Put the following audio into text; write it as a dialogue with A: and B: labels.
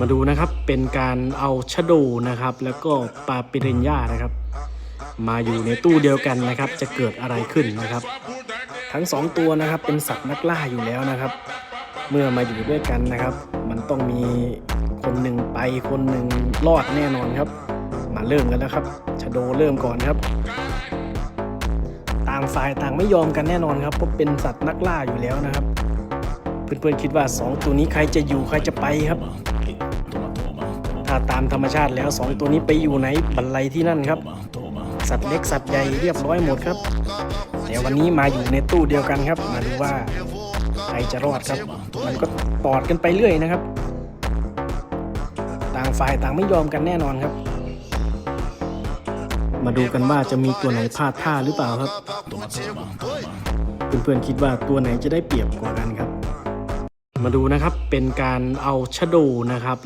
A: มาดูนะครับเป็นการเอาชะโดนะครับ แล้วก็ปาปิเรนยานะครับ มาอยู่ในตู้เดียวกันนะครับ จะเกิดอะไรขึ้นนะครับ ทั้งสองตัวนะครับเป็นสัตว์นักล่าอยู่แล้วนะครับ เมื่อมาอยู่ด้วยกันนะครับ มันต้องมีคนหนึ่งไปคนหนึ่งรอดแน่นอนครับ มาเริ่มกันแล้วครับชะโดเริ่มก่อนครับ ต่างฝ่ายต่างไม่ยอมกันแน่นอนครับเพราะเป็นสัตว์นักล่าอยู่แล้วนะครับเพื่อนๆคิดว่า 2 ตัวนี้ใครจะอยู่ใครจะไปครับ ถ้าตามธรรมชาติแล้ว 2 ตัวนี้ไปอยู่ไหนบันไลที่นั่นครับ สัตว์เล็กสัตว์ใหญ่เรียบร้อยหมดครับ แต่วันนี้มาอยู่ในตู้เดียวกันครับ มาดูว่าใครจะรอดครับ มันก็ปอดกันไปเรื่อยนะครับ ต่างฝ่ายต่างไม่ยอมกันแน่นอนครับ มาดูกันว่าจะมีตัวไหนพลาดท่าหรือเปล่าครับเพื่อนๆคิดว่าตัวไหนจะได้เปรียบกว่ากันครับ มาดูนะครับเป็นการเอาชะโดนะครับ